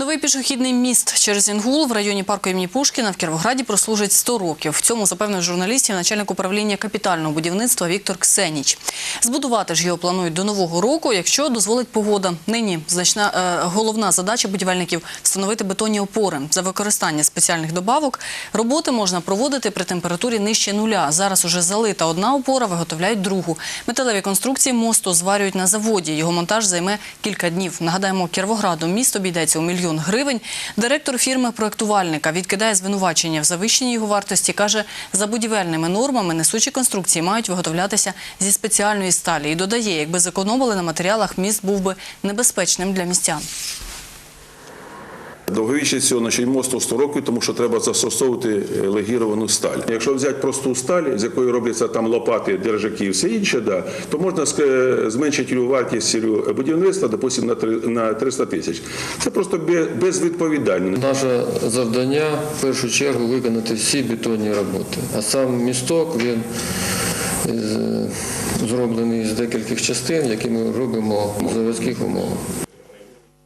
Новий пішохідний міст через Інгул в районі парку імені Пушкіна в Кіровограді прослужить 100 років. В цьому запевнив журналістів начальник управління капітального будівництва Віктор Ксеніч. Збудувати ж його планують до нового року, якщо дозволить погода. Нині значна е, головна задача будівельників встановити бетонні опори. За використання спеціальних добавок роботи можна проводити при температурі нижче нуля. Зараз уже залита одна опора, виготовляють другу. Металеві конструкції мосту зварюють на заводі. Його монтаж займе кілька днів. Нагадаємо, Кіровограду місто обійдеться у мільйон гривень. Директор фірми-проектувальника відкидає звинувачення в завищенні його вартості. Каже, за будівельними нормами несучі конструкції мають виготовлятися зі спеціальної сталі. І додає, якби зекономили на матеріалах, міст був би небезпечним для містян. Довговічність цього значить, мосту 100 років, тому що треба застосовувати е, легіровану сталь. Якщо взяти просту сталь, з якої робляться там лопати, держаки і все інше, да, то можна зменшити вартість будівництва, допустимо, на 300 тисяч. Це просто бе- безвідповідально. Наше завдання в першу чергу виконати всі бетонні роботи. А сам місток він е, зроблений з декількох частин, які ми робимо в заводських умовах.